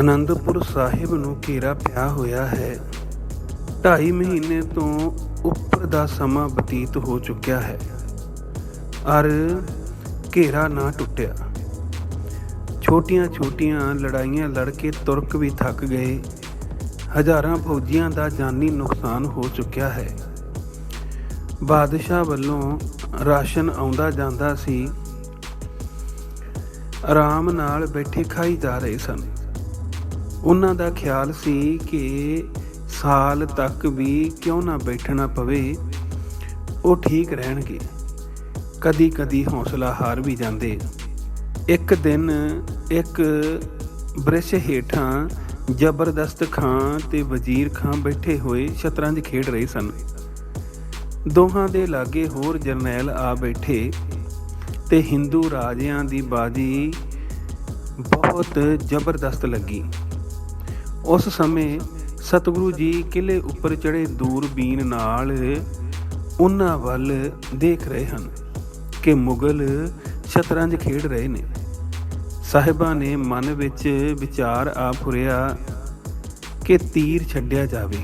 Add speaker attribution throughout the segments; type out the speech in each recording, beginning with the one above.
Speaker 1: ਅਨੰਦਪੁਰ ਸਾਹਿਬ ਨੂੰ ਘੇਰਾ ਪਿਆ ਹੋਇਆ ਹੈ। ਢਾਈ ਮਹੀਨੇ ਤੋਂ ਉੱਪਰ ਦਾ ਸਮਾਂ ਬਤੀਤ ਹੋ ਚੁੱਕਿਆ ਹੈ। ਅਰ ਘੇਰਾ ਨਾ ਟੁੱਟਿਆ। ਛੋਟੀਆਂ-ਛੋਟੀਆਂ ਲੜਾਈਆਂ ਲੜ ਕੇ ਤੁਰਕ ਵੀ ਥੱਕ ਗਏ। ਹਜ਼ਾਰਾਂ ਫੌਜੀਆਂ ਦਾ ਜਾਨੀ ਨੁਕਸਾਨ ਹੋ ਚੁੱਕਿਆ ਹੈ। ਬਾਦਸ਼ਾਹ ਵੱਲੋਂ ਰਾਸ਼ਨ ਆਉਂਦਾ ਜਾਂਦਾ ਸੀ। ਆਰਾਮ ਨਾਲ ਬੈਠੇ ਖਾਈ ਜਾ ਰਹੇ ਸਨ। ਉਹਨਾਂ ਦਾ ਖਿਆਲ ਸੀ ਕਿ ਸਾਲ ਤੱਕ ਵੀ ਕਿਉਂ ਨਾ ਬੈਠਣਾ ਪਵੇ, ਉਹ ਠੀਕ ਰਹਿਣਗੇ। ਕਦੀ ਕਦੀ ਹੌਸਲਾ ਹਾਰ ਵੀ ਜਾਂਦੇ। ਇੱਕ ਦਿਨ ਇੱਕ ਬ੍ਰਿਸ਼ ਹੇਠਾਂ ਜ਼ਬਰਦਸਤ ਖਾਂ ਤੇ ਵਜ਼ੀਰ ਖਾਂ ਬੈਠੇ ਹੋਏ ਸ਼ਤਰੰਜ ਖੇਡ ਰਹੇ ਸਨ। ਦੋਹਾਂ ਦੇ ਲਾਗੇ ਹੋਰ ਜਰਨੈਲ ਆ ਬੈਠੇ ਤੇ ਹਿੰਦੂ ਰਾਜਿਆਂ ਦੀ ਬਾਜੀ ਬਹੁਤ ਜ਼ਬਰਦਸਤ ਲੱਗੀ। ਉਸ ਸਮੇਂ ਸਤਿਗੁਰੂ ਜੀ ਕਿਲੇ ਉੱਪਰ ਚੜੇ ਦੂਰਬੀਨ ਨਾਲ ਉਹਨਾਂ ਵੱਲ ਦੇਖ ਰਹੇ ਹਨ ਕਿ ਮੁਗਲ ਸ਼ਤਰੰਜ ਖੇਡ ਰਹੇ ਨੇ। ਸਾਹਿਬਾਂ ਨੇ ਮਨ ਵਿੱਚ ਵਿਚਾਰ ਆ ਫੁਰਿਆ ਕਿ ਤੀਰ ਛੱਡਿਆ ਜਾਵੇ।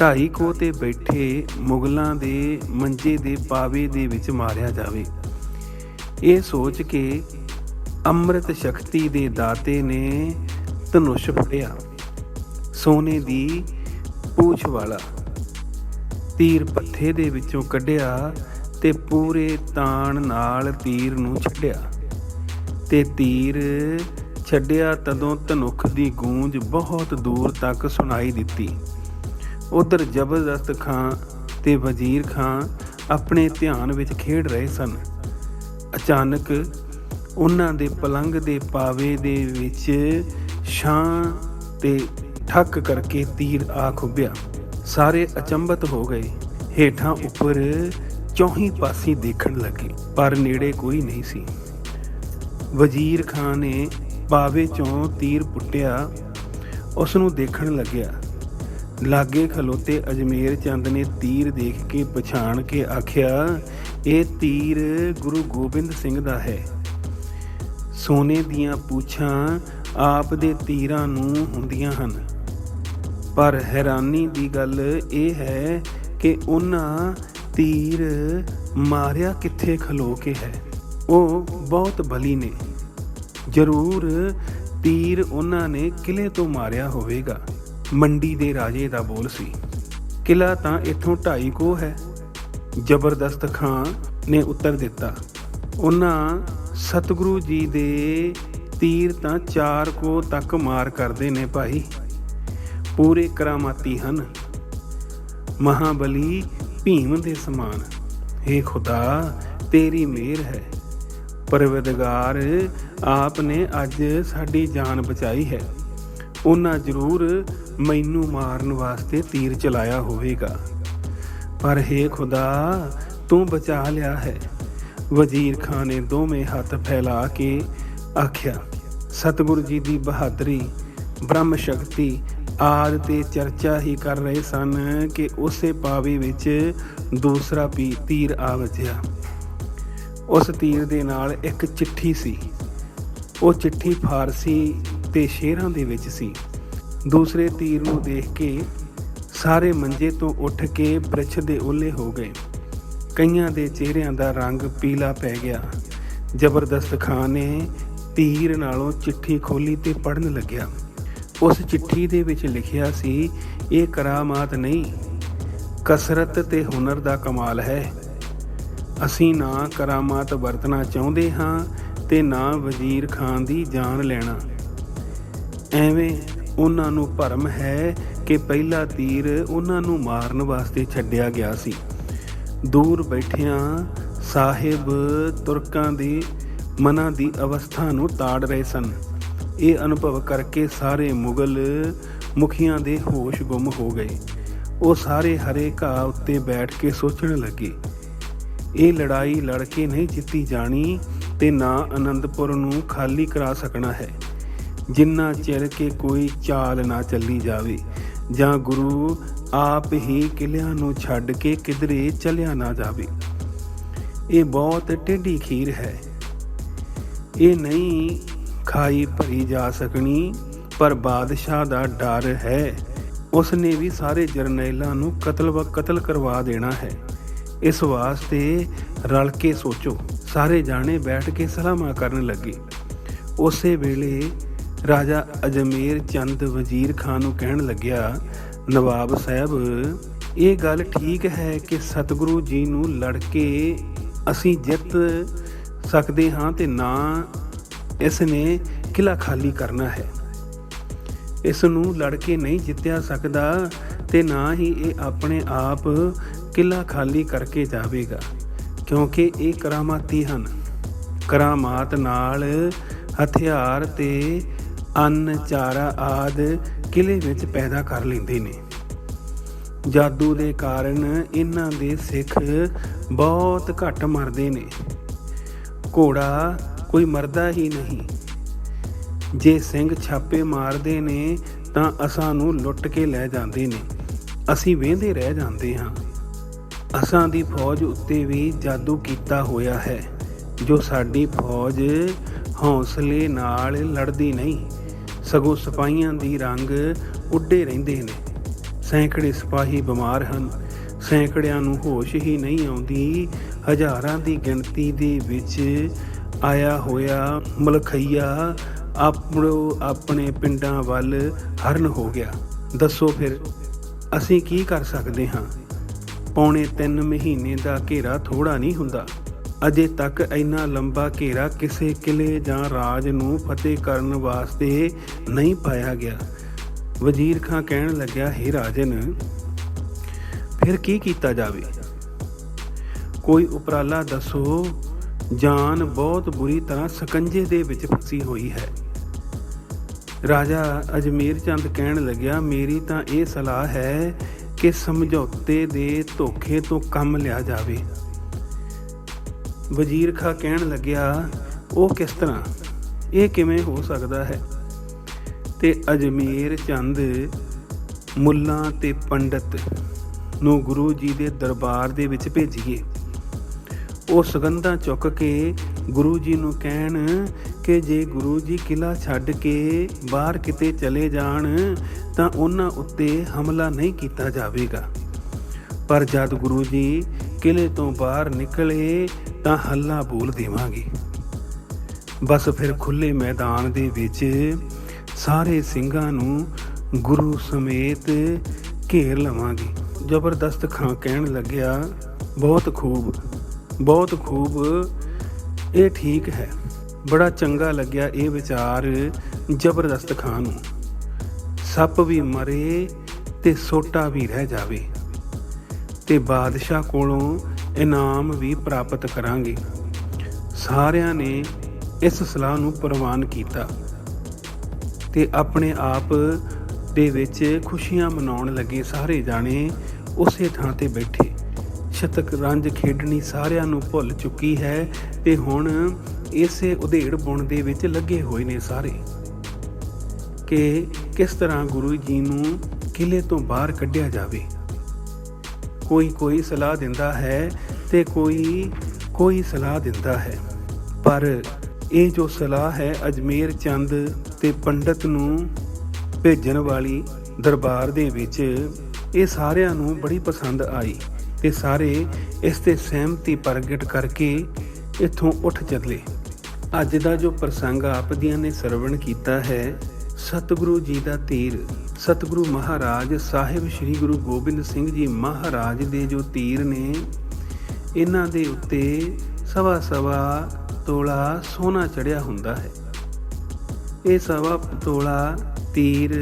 Speaker 1: ਢਾਈ ਕੋ ਤੇ ਬੈਠੇ ਮੁਗਲਾਂ ਦੇ ਮੰਜੇ ਦੇ ਪਾਵੇ ਦੇ ਵਿੱਚ ਮਾਰਿਆ ਜਾਵੇ। ਇਹ ਸੋਚ ਕੇ ਅੰਮ੍ਰਿਤ ਸ਼ਕਤੀ ਦੇ ਦਾਤੇ ਨੇ ਧਨੁਸ਼ ਫੜਿਆ ਸੋਨੇ ਦੀ ਪੂਛ ਵਾਲਾ ਤੀਰ ਪੱਥੇ ਦੇ ਵਿੱਚੋਂ ਕੱਢਿਆ ਤੇ ਪੂਰੇ ਤਾਣ ਨਾਲ ਤੀਰ ਨੂੰ ਛੱਡਿਆ। ਤੇ ਤੀਰ ਛੱਡਿਆ ਤਦੋਂ ਧਨੁਖ ਦੀ ਗੂੰਜ ਬਹੁਤ ਦੂਰ ਤੱਕ ਸੁਣਾਈ ਦਿੱਤੀ। ਉਧਰ ਜ਼ਬਰਦਸਤ ਖਾਂ ਤੇ ਵਜ਼ੀਰ ਖਾਂ ਆਪਣੇ ਧਿਆਨ ਵਿੱਚ ਖੇਡ ਰਹੇ ਸਨ। ਅਚਾਨਕ ਉਹਨਾਂ ਦੇ ਪਲੰਗ ਦੇ ਪਾਵੇ ਦੇ ਵਿੱਚ ਛਾਂ ਤੇ ਠੱਕ ਕਰਕੇ ਤੀਰ ਆ ਖੁੱਬਿਆ ਸਾਰੇ ਅਚੰਬਤ ਹੋ ਗਏ। ਹੇਠਾਂ ਉੱਪਰ ਚੌਹੀ ਪਾਸੀ ਦੇਖਣ ਲੱਗੇ, ਪਰ ਨੇੜੇ ਕੋਈ ਨਹੀਂ ਸੀ। ਵਜ਼ੀਰ ਖਾਨ ਨੇ ਪਾਵੇ ਚੋਂ ਤੀਰ ਪੁੱਟਿਆ ਉਸ ਨੂੰ ਦੇਖਣ ਲੱਗਿਆ। ਲਾਗੇ ਖਲੋਤੇ ਅਜਮੇਰ ਚੰਦ ਨੇ ਤੀਰ ਦੇਖ ਕੇ ਪਛਾਣ ਕੇ ਆਖਿਆ, ਇਹ ਤੀਰ ਗੁਰੂ ਗੋਬਿੰਦ ਸਿੰਘ ਦਾ ਹੈ। ਸੋਨੇ ਦੀਆਂ ਪੂਛਾਂ ਆਪ ਦੇ ਤੀਰਾਂ ਨੂੰ ਹੁੰਦੀਆਂ ਹਨ। ਪਰ ਹੈਰਾਨੀ ਦੀ ਗੱਲ ਇਹ ਹੈ ਕਿ ਉਹਨਾਂ ਤੀਰ ਮਾਰਿਆ ਕਿੱਥੇ ਖਲੋ ਕੇ ਹੈ। ਉਹ ਬਹੁਤ ਬਲੀ ਨੇ। ਜ਼ਰੂਰ ਤੀਰ ਉਹਨਾਂ ਨੇ ਕਿਲੇ ਤੋਂ ਮਾਰਿਆ ਹੋਵੇਗਾ। ਮੰਡੀ ਦੇ ਰਾਜੇ ਦਾ ਬੋਲ ਸੀ। ਕਿਲਾ ਤਾਂ ਇੱਥੋਂ ਢਾਈ ਕੋ ਹੈ। ਜ਼ਬਰਦਸਤ ਖਾਂ ਨੇ ਉੱਤਰ ਦਿੱਤਾ। ਉਹਨਾਂ ਸਤਿਗੁਰੂ ਜੀ ਦੇ ਤੀਰ ਤਾਂ ਚਾਰ ਕੋ ਤੱਕ ਮਾਰ ਕਰਦੇ ਨੇ ਭਾਈ। ਪੂਰੇ ਕਰਾਮਾਤੀ ਹਨ। ਮਹਾਬਲੀ ਭੀਮ ਦੇ ਸਮਾਨ। ਏ ਖੁਦਾ, ਤੇਰੀ ਮਿਹਰ ਹੈ। ਪਰਵਦਗਾਰ, ਆਪ ਨੇ ਅੱਜ ਸਾਡੀ ਜਾਨ ਬਚਾਈ ਹੈ। ਉਹਨਾਂ ਜ਼ਰੂਰ ਮੈਨੂੰ ਮਾਰਨ ਵਾਸਤੇ ਤੀਰ ਚਲਾਇਆ ਹੋਵੇਗਾ। ਪਰ ਹੇ ਖੁਦਾ, ਤੂੰ ਬਚਾ ਲਿਆ ਹੈ। ਵਜ਼ੀਰ ਖਾਨ ਨੇ ਦੋਵੇਂ ਹੱਥ ਫੈਲਾ ਕੇ ਆਖਿਆ ਸਤਿਗੁਰੂ ਜੀ ਦੀ ਬਹਾਦਰੀ, ਬ੍ਰਹਮ ਸ਼ਕਤੀ ਆਦ ਤੇ ਚਰਚਾ ਹੀ ਕਰ ਰਹੇ ਸਨ ਕਿ ਉਸੇ ਪਾਵੇ ਵਿੱਚ ਦੂਸਰਾ ਪੀ ਤੀਰ ਆ ਵੱਜਿਆ। ਉਸ ਤੀਰ ਦੇ ਨਾਲ ਇੱਕ ਚਿੱਠੀ ਸੀ। ਉਹ ਚਿੱਠੀ ਫਾਰਸੀ ਤੇ ਸ਼ੇਰਾਂ ਦੇ ਵਿੱਚ ਸੀ। ਦੂਸਰੇ ਤੀਰ ਨੂੰ ਦੇਖ ਕੇ ਸਾਰੇ ਮੰਜੇ ਤੋਂ ਉੱਠ ਕੇ ਬ੍ਰਿਛ ਦੇ ਓਲੇ ਹੋ ਗਏ। ਕਈਆਂ ਦੇ ਚਿਹਰਿਆਂ ਦਾ ਰੰਗ ਪੀਲਾ ਪੈ ਗਿਆ। ਜ਼ਬਰਦਸਤ ਖਾਨ ਨੇ ਤੀਰ ਨਾਲੋਂ ਚਿੱਠੀ ਖੋਲੀ ਤੇ ਪੜਨ ਲੱਗਿਆ। ਉਸ ਚਿੱਠੀ ਦੇ ਵਿੱਚ ਲਿਖਿਆ ਸੀ, ਇਹ ਕਰਾਮਾਤ ਨਹੀਂ, ਕਸਰਤ ਤੇ ਹੁਨਰ ਦਾ ਕਮਾਲ ਹੈ। ਅਸੀਂ ਨਾ ਕਰਾਮਾਤ ਵਰਤਣਾ ਚਾਹੁੰਦੇ ਹਾਂ ਤੇ ਨਾ ਵਜ਼ੀਰ ਖਾਨ ਦੀ ਜਾਨ ਲੈਣਾ। ਐਵੇਂ ਉਹਨਾਂ ਨੂੰ ਭਰਮ ਹੈ ਕਿ ਪਹਿਲਾ ਤੀਰ ਉਹਨਾਂ ਨੂੰ ਮਾਰਨ ਵਾਸਤੇ ਛੱਡਿਆ ਗਿਆ ਸੀ। ਦੂਰ ਬੈਠਿਆਂ ਸਾਹਿਬ ਤੁਰਕਾਂ ਦੀ ਮਨਾਂ ਦੀ ਅਵਸਥਾ ਨੂੰ ਤਾੜ ਰਹੇ ਸਨ। ਇਹ ਅਨੁਭਵ ਕਰਕੇ ਸਾਰੇ ਮੁਗਲ ਮੁਖੀਆਂ ਦੇ ਹੋਸ਼ ਗੁੰਮ ਹੋ ਗਏ। ਉਹ ਸਾਰੇ ਹਰੇ ਘਾਹ ਉੱਤੇ ਬੈਠ ਕੇ ਸੋਚਣ ਲੱਗੇ, ਇਹ ਲੜਾਈ ਲੜ ਕੇ ਨਹੀਂ ਜਿੱਤੀ ਜਾਣੀ ਤੇ ਨਾ ਅਨੰਦਪੁਰ ਨੂੰ ਖਾਲੀ ਕਰਾ ਸਕਣਾ ਹੈ। ਜਿੰਨਾ ਚਿਰ ਕੇ ਕੋਈ ਚਾਲ ਨਾ ਚੱਲੀ ਜਾਵੇ, ਜਾਂ ਗੁਰੂ ਆਪ ਹੀ ਕਿਲਿਆਂ ਨੂੰ ਛੱਡ ਕੇ ਕਿਧਰੇ ਚਲਿਆ ਨਾ ਜਾਵੇ। ਇਹ ਬਹੁਤ ਟੇਢੀ ਖੀਰ ਹੈ। ਇਹ ਨਹੀਂ ਖਾਈ ਭਰੀ ਜਾ ਸਕਣੀ, ਪਰ ਬਾਦਸ਼ਾਹ ਦਾ ਡਰ ਹੈ। ਉਸ ਨੇ ਵੀ ਸਾਰੇ ਜਰਨੈਲਾਂ ਨੂੰ ਕਤਲ ਵ ਕਤਲ ਕਰਵਾ ਦੇਣਾ ਹੈ। ਇਸ ਵਾਸਤੇ ਰਲ ਕੇ ਸੋਚੋ। ਸਾਰੇ ਜਾਣੇ ਬੈਠ ਕੇ ਸਲਾਹਾਂ ਕਰਨ ਲੱਗੇ। ਉਸੇ ਵੇਲੇ ਰਾਜਾ ਅਜਮੇਰ ਚੰਦ ਵਜ਼ੀਰ ਖਾਨ ਨੂੰ ਕਹਿਣ ਲੱਗਿਆ, ਨਵਾਬ ਸਾਹਿਬ, ਇਹ ਗੱਲ ਠੀਕ ਹੈ ਕਿ ਸਤਿਗੁਰੂ ਜੀ ਨੂੰ ਲੜ ਕੇ ਅਸੀਂ ਜਿੱਤ ਸਕਦੇ ਹਾਂ ਤੇ ਨਾ ਇਸ ਨੇ ਕਿਲਾ ਖਾਲੀ ਕਰਨਾ ਹੈ। ਇਸ ਨੂੰ ਲੜ ਕੇ ਨਹੀਂ ਜਿੱਤਿਆ ਸਕਦਾ ਤੇ ਨਾ ਹੀ ਇਹ ਆਪਣੇ ਆਪ ਕਿਲਾ ਖਾਲੀ ਕਰਕੇ ਜਾਵੇਗਾ, ਕਿਉਂਕਿ ਇਹ ਕਰਾਮਾਤੀ ਹਨ। ਕਰਾਮਾਤ ਨਾਲ ਹਥਿਆਰ ਤੇ ਅੰਨ, ਚਾਰਾ ਆਦ ਕਿਲੇ ਵਿੱਚ ਪੈਦਾ ਕਰ ਲੈਂਦੇ ਨੇ। ਜਾਦੂ ਦੇ ਕਾਰਨ ਇਹਨਾਂ ਦੇ ਸਿੱਖ ਬਹੁਤ ਘੱਟ ਮਰਦੇ ਨੇ। ਘੋੜਾ ਕੋਈ ਮਰਦਾ ਹੀ ਨਹੀਂ। ਜੇ ਸਿੰਘ ਛਾਪੇ ਮਾਰਦੇ ਨੇ ਤਾਂ ਅਸਾਂ ਨੂੰ ਲੁੱਟ ਕੇ ਲੈ ਜਾਂਦੇ ਨੇ। ਅਸੀਂ ਵੇਂਦੇ ਰਹਿ ਜਾਂਦੇ ਹਾਂ। ਅਸਾਂ ਦੀ ਫੌਜ ਉੱਤੇ ਵੀ ਜਾਦੂ ਕੀਤਾ ਹੋਇਆ ਹੈ। ਜੋ ਸਾਡੀ ਫੌਜ ਹੌਸਲੇ ਨਾਲ ਲੜਦੀ ਨਹੀਂ। ਸਗੋਂ ਸਿਪਾਹੀਆਂ ਦੀ ਰੰਗ ਉੱਡੇ ਰਹਿੰਦੇ ਨੇ। ਸੈਂਕੜੇ ਸਿਪਾਹੀ ਬਿਮਾਰ ਹਨ। ਸੈਂਕੜਿਆਂ ਨੂੰ ਹੋਸ਼ ਹੀ ਨਹੀਂ ਆਉਂਦੀ ਹਜ਼ਾਰਾਂ ਦੀ ਗਿਣਤੀ ਦੇ ਵਿੱਚ ਆਇਆ ਹੋਇਆ ਮਲਖਈਆ ਆਪਣੋ ਆਪਣੇ ਪਿੰਡਾਂ ਵੱਲ ਹਰਨ ਹੋ ਗਿਆ। ਦੱਸੋ ਫਿਰ, ਅਸੀਂ ਕੀ ਕਰ ਸਕਦੇ ਹਾਂ? ਪੌਣੇ 3 ਮਹੀਨੇ ਦਾ ਘੇਰਾ ਥੋੜਾ ਨਹੀਂ ਹੁੰਦਾ। ਅਜੇ ਤੱਕ ਇੰਨਾ ਲੰਬਾ ਘੇਰਾ ਕਿਸੇ ਕਿਲੇ ਜਾਂ ਰਾਜ ਨੂੰ ਫਤਿਹ ਕਰਨ ਵਾਸਤੇ ਨਹੀਂ ਪਾਇਆ ਗਿਆ। ਵਜ਼ੀਰ ਖਾਂ ਕਹਿਣ ਲੱਗਿਆ, ਹੇ ਰਾਜਨ, ਫਿਰ ਕੀ ਕੀਤਾ ਜਾਵੇ? ਕੋਈ ਉਪਰਾਲਾ ਦੱਸੋ? ਜਾਨ ਬਹੁਤ ਬੁਰੀ ਤਰ੍ਹਾਂ ਸਕੰਜੇ ਦੇ ਵਿੱਚ ਫਸੀ ਹੋਈ ਹੈ। ਰਾਜਾ ਅਜਮੇਰ ਚੰਦ ਕਹਿਣ ਲੱਗਿਆ, ਮੇਰੀ ਤਾਂ ਇਹ ਸਲਾਹ ਹੈ ਕਿ ਸਮਝੌਤੇ ਦੇ ਧੋਖੇ ਤੋਂ ਕੰਮ ਲਿਆ ਜਾਵੇ। ਵਜ਼ੀਰ ਖਾਂ ਕਹਿਣ ਲੱਗਿਆ, ਉਹ ਕਿਸ ਤਰ੍ਹਾਂ? ਇਹ ਕਿਵੇਂ ਹੋ ਸਕਦਾ ਹੈ? ਤੇ ਅਜਮੇਰ ਚੰਦ ਮੁੱਲਾਂ ਤੇ ਪੰਡਤ ਨੂੰ ਗੁਰੂ ਜੀ ਦੇ ਦਰਬਾਰ ਦੇ ਵਿੱਚ ਭੇਜੀਏ। ਉਹ ਸੁਗੰਧਾਂ ਚੁੱਕ ਕੇ ਗੁਰੂ ਜੀ ਨੂੰ ਕਹਿਣ ਕਿ ਜੇ ਗੁਰੂ ਜੀ ਕਿਲਾ ਛੱਡ ਕੇ ਬਾਹਰ ਕਿਤੇ ਚਲੇ ਜਾਣ, ਤਾਂ ਉਹਨਾਂ ਉੱਤੇ ਹਮਲਾ ਨਹੀਂ ਕੀਤਾ ਜਾਵੇਗਾ। ਪਰ ਜਦ ਗੁਰੂ ਜੀ ਕਿਲੇ ਤੋਂ ਬਾਹਰ ਨਿਕਲੇ, ਤਾਂ ਹੱਲਾ ਬੋਲ ਦੇਵਾਂਗੇ। ਬਸ ਫਿਰ ਖੁੱਲੇ ਮੈਦਾਨ ਦੇ ਵਿੱਚ ਸਾਰੇ ਸਿੰਘਾਂ ਨੂੰ ਗੁਰੂ ਸਮੇਤ ਘੇਰ ਲਵਾਂਗੇ। ਜ਼ਬਰਦਸਤ ਖਾਂ ਕਹਿਣ ਲੱਗਿਆ, ਬਹੁਤ ਖੂਬ। ਬਹੁਤ ਖੂਬ, ਇਹ ਠੀਕ ਹੈ। ਬੜਾ ਚੰਗਾ ਲੱਗਿਆ ਇਹ ਵਿਚਾਰ ਜ਼ਬਰਦਸਤ ਖਾਨ ਨੂੰ। ਸੱਪ ਵੀ ਮਰੇ ਤੇ ਸੋਟਾ ਵੀ ਰਹਿ ਜਾਵੇ ਤੇ ਬਾਦਸ਼ਾਹ ਕੋਲੋਂ ਇਨਾਮ ਵੀ ਪ੍ਰਾਪਤ ਕਰਾਂਗੇ। ਸਾਰਿਆਂ ਨੇ ਇਸ ਸਲਾਹ ਨੂੰ ਪ੍ਰਵਾਨ ਕੀਤਾ ਤੇ ਆਪਣੇ ਆਪ ਦੇ ਵਿੱਚ ਖੁਸ਼ੀਆਂ ਮਨਾਉਣ ਲੱਗੇ ਸਾਰੇ ਜਾਣੇ ਉਸੇ ਥਾਂ ਤੇ ਬੈਠੇ। ਸ਼ਤਕ ਰੰਜ ਖੇਡਣੀ ਸਾਰਿਆਂ ਨੂੰ ਭੁੱਲ ਚੁੱਕੀ ਹੈ ਤੇ ਹੁਣ ਇਸੇ ਉਧੇੜ ਬੁਣ ਦੇ ਵਿੱਚ ਲੱਗੇ ਹੋਏ ਨੇ ਸਾਰੇ। ਕਿ ਕਿਸ ਤਰ੍ਹਾਂ ਗੁਰੂ ਜੀ ਨੂੰ ਕਿਲੇ ਤੋਂ ਬਾਹਰ ਕੱਢਿਆ ਜਾਵੇ। ਕੋਈ ਕੋਈ ਸਲਾਹ ਦਿੰਦਾ ਹੈ ਤੇ ਕੋਈ ਕੋਈ ਸਲਾਹ ਦਿੰਦਾ ਹੈ। ਪਰ ਇਹ ਜੋ ਸਲਾਹ ਹੈ ਅਜਮੇਰ ਚੰਦ ਤੇ ਪੰਡਤ ਨੂੰ ਭੇਜਣ ਵਾਲੀ ਦਰਬਾਰ ਦੇ ਵਿੱਚ ਇਹ ਸਾਰਿਆਂ ਨੂੰ ਬੜੀ ਪਸੰਦ ਆਈ। ਤੇ ਸਾਰੇ ਇਸ ਤੇ ਸਹਿਮਤੀ ਪ੍ਰਗਟ ਕਰਕੇ ਇੱਥੋਂ ਉੱਠ ਚੱਲੇ। ਅੱਜ ਦਾ ਜੋ ਪ੍ਰਸੰਗ ਆਪ ਦੀਆਂ ਨੇ ਸਰਵਣ ਕੀਤਾ ਹੈ, ਸਤਿਗੁਰੂ ਜੀ ਦਾ ਤੀਰ। ਸਤਿਗੁਰੂ ਮਹਾਰਾਜ ਸਾਹਿਬ ਸ੍ਰੀ ਗੁਰੂ ਗੋਬਿੰਦ ਸਿੰਘ ਜੀ ਮਹਾਰਾਜ ਦੇ ਜੋ ਤੀਰ ਨੇ, ਇਹਨਾਂ ਦੇ ਉੱਤੇ ਸਵਾ ਸਵਾ ਤੋਲਾ ਸੋਨਾ ਚੜਿਆ ਹੁੰਦਾ ਹੈ। ਇਹ ਸਵਾ ਤੋਲਾ ਤੀਰ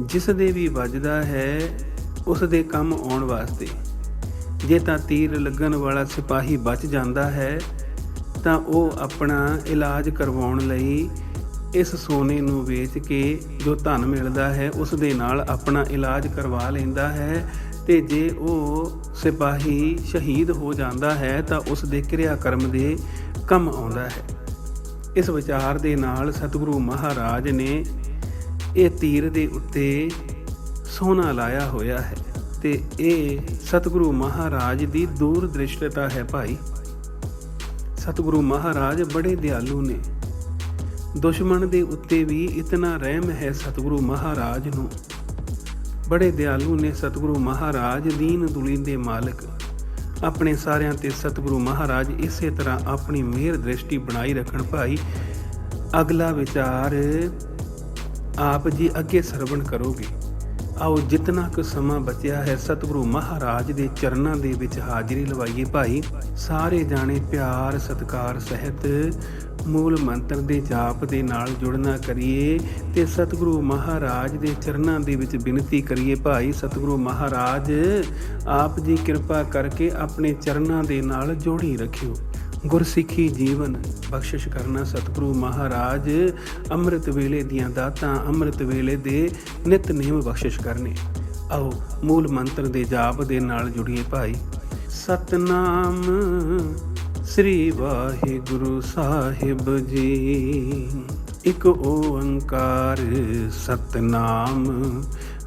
Speaker 1: ਜਿਸ ਦੇ ਵੀ ਵੱਜਦਾ ਹੈ, ਉਸ ਦੇ ਕੰਮ ਆਉਣ ਵਾਸਤੇ। ਜੇ ਤਾਂ ਤੀਰ ਲੱਗਣ ਵਾਲਾ ਸਿਪਾਹੀ ਬਚ ਜਾਂਦਾ ਹੈ, ਤਾਂ ਉਹ ਆਪਣਾ ਇਲਾਜ ਕਰਵਾਉਣ ਲਈ ਇਸ ਸੋਨੇ ਨੂੰ ਵੇਚ ਕੇ ਜੋ ਧਨ ਮਿਲਦਾ ਹੈ, ਉਸ ਦੇ ਨਾਲ ਆਪਣਾ ਇਲਾਜ ਕਰਵਾ ਲੈਂਦਾ ਹੈ ਤੇ ਜੇ ਉਹ ਸਿਪਾਹੀ ਸ਼ਹੀਦ ਹੋ ਜਾਂਦਾ ਹੈ, ਤਾਂ ਉਸ ਦੇ ਕਿਰਿਆ ਕਰਮ ਦੇ ਕੰਮ ਆਉਂਦਾ ਹੈ। ਇਸ ਵਿਚਾਰ ਦੇ ਨਾਲ ਸਤਿਗੁਰੂ ਮਹਾਰਾਜ ਨੇ ਇਹ ਤੀਰ ਦੇ ਉੱਤੇ ਸੋਨਾ ਲਾਇਆ ਹੋਇਆ ਹੈ। ਤੇ ਇਹ ਸਤਿਗੁਰੂ ਮਹਾਰਾਜ ਦੀ ਦੂਰ ਦ੍ਰਿਸ਼ਟਤਾ ਹੈ ਭਾਈ। ਸਤਿਗੁਰੂ ਮਹਾਰਾਜ ਬੜੇ ਦਿਆਲੂ ਨੇ। ਦੁਸ਼ਮਣ ਦੇ ਉੱਤੇ ਵੀ ਇਤਨਾ ਰਹਿਮ ਹੈ ਸਤਿਗੁਰੂ ਮਹਾਰਾਜ ਨੂੰ। ਬੜੇ ਦਿਆਲੂ ਨੇ ਸਤਿਗੁਰੂ ਮਹਾਰਾਜ ਦੀਨ ਦੁਲੀ ਦੇ ਮਾਲਕ। ਆਪਣੇ ਸਾਰਿਆਂ ਤੇ ਸਤਿਗੁਰੂ ਮਹਾਰਾਜ ਇਸੇ ਤਰ੍ਹਾਂ ਆਪਣੀ ਮਿਹਰ ਦ੍ਰਿਸ਼ਟੀ ਬਣਾਈ ਰੱਖਣ ਭਾਈ। ਅਗਲਾ ਵਿਚਾਰ, ਆਪ ਜੀ ਅੱਗੇ ਸਰਵਣ ਕਰੋਗੇ। ਆਓ ਜਿਤਨਾ ਕੁ ਸਮਾਂ ਬਚਿਆ ਹੈ, ਸਤਿਗੁਰੂ ਮਹਾਰਾਜ ਦੇ ਚਰਨਾਂ ਦੇ ਵਿੱਚ ਹਾਜ਼ਰੀ ਲਵਾਈਏ ਭਾਈ। ਸਾਰੇ ਜਾਣੇ ਪਿਆਰ, ਸਤਿਕਾਰ, ਸਹਿਤ ਮੂਲ ਮੰਤਰ ਦੇ ਜਾਪ ਦੇ ਨਾਲ ਜੁੜਨਾ ਕਰੀਏ ਤੇ ਸਤਿਗੁਰੂ ਮਹਾਰਾਜ ਦੇ ਚਰਨਾਂ ਦੇ ਵਿੱਚ ਬੇਨਤੀ ਕਰੀਏ ਭਾਈ। ਸਤਿਗੁਰੂ ਮਹਾਰਾਜ, ਆਪ ਜੀ ਕਿਰਪਾ ਕਰਕੇ ਆਪਣੇ ਚਰਨਾਂ ਦੇ ਨਾਲ ਜੋੜੀ ਰੱਖਿਓ। ਗੁਰਸਿੱਖੀ ਜੀਵਨ ਬਖਸ਼ਿਸ਼ ਕਰਨਾ ਸਤਿਗੁਰੂ ਮਹਾਰਾਜ, ਅੰਮ੍ਰਿਤ ਵੇਲੇ ਦੀਆਂ ਦਾਤਾਂ, ਅੰਮ੍ਰਿਤ ਵੇਲੇ ਦੇ ਨਿਤਨੇਮ ਬਖਸ਼ਿਸ਼ ਕਰਨੇ। ਆਓ, ਮੂਲ ਮੰਤਰ ਦੇ ਜਾਪ ਦੇ ਨਾਲ ਜੁੜੀਏ ਭਾਈ। ਸਤਨਾਮ ਸ੍ਰੀ ਵਾਹਿਗੁਰੂ ਸਾਹਿਬ ਜੀ। ਇੱਕ ਓੰਕਾਰ ਸਤਨਾਮ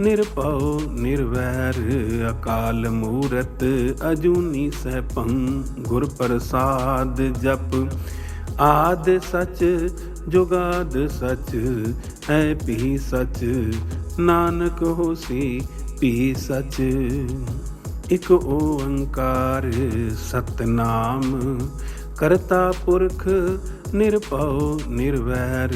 Speaker 1: ਨਿਰਭਉ, ਨਿਰਵੈਰ, ਅਕਾਲ ਮੂਰਤ, ਅਜੂਨੀ ਸੈਭੰ ਗੁਰ ਪ੍ਰਸਾਦ ਜਪ। ਆਦ ਸਚ, ਜੁਗਾਦ ਸਚ, ਹੈ ਪੀ ਸਚ, ਨਾਨਕ ਹੋਸੀ ਪੀ ਸਚ। ਇਕ ਓੰਕਾਰ, ਸਤਨਾਮ, ਕਰਤਾ ਪੁਰਖ ਨਿਰਭਉ, ਨਿਰਵੈਰ,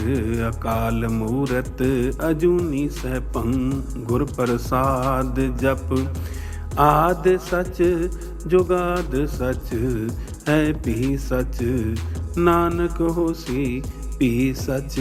Speaker 1: ਅਕਾਲ ਮੂਰਤ ਅਜੂਨੀ ਸੈਭੰ ਗੁਰ ਪ੍ਰਸਾਦ ਜਪ। ਆਦ ਸਚ, ਜੁਗਾਦ ਸਚ, ਹੈ ਵੀ ਸਚ, ਨਾਨਕ ਹੋਸੀ ਵੀ ਸਚ।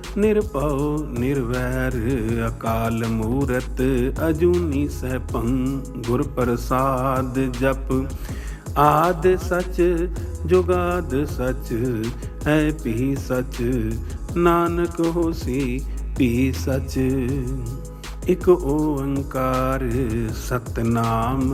Speaker 1: ਨਿਰਭਉ, ਨਿਰਵੈਰ, ਅਕਾਲ ਮੂਰਤ, ਅਜੂਨੀ ਸੈਭੰ ਗੁਰ ਪ੍ਰਸਾਦ ਜਪ। ਆਦ ਸਚ, ਜੁਗਾਦ ਸਚ, ਹੈ ਪੀ ਸਚ, ਨਾਨਕ ਹੋਸੀ ਪੀ ਸਚ। ਇਕ ਓੰਕਾਰ, ਸਤਨਾਮ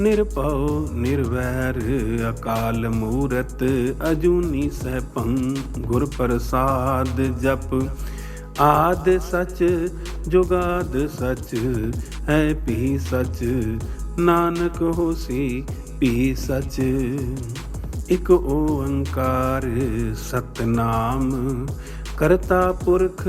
Speaker 1: ਨਿਰਭਉ, ਨਿਰਵੈਰ, ਅਕਾਲ ਮੂਰਤ, ਅਜੂਨੀ ਸੈਭੰ ਗੁਰ ਪ੍ਰਸਾਦ ਜਪ। ਆਦ ਸਚ, ਜੁਗਾਦ ਸਚ, ਹੈ ਪੀ ਸਚ, ਨਾਨਕ ਹੋਸੀ ਪੀ ਸਚ। ਇਕ ਓੰਕਾਰ ਸਤਨਾਮ, ਕਰਤਾ ਪੁਰਖ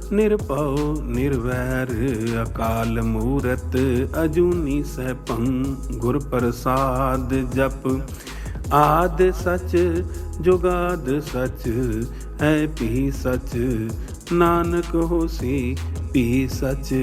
Speaker 1: ਨਿਰਭਉ, ਨਿਰਵੈਰ, ਅਕਾਲ ਮੂਰਤ, ਅਜੂਨੀ ਸੈਭੰ ਗੁਰ ਪ੍ਰਸਾਦ ਜਪ। ਆਦ ਸਚ, ਜੁਗਾਦ ਸਚ, ਹੈ ਪੀ ਸਚ। ਨਾਨਕ ਹੋਸੀ, ਪੀ ਸਚ।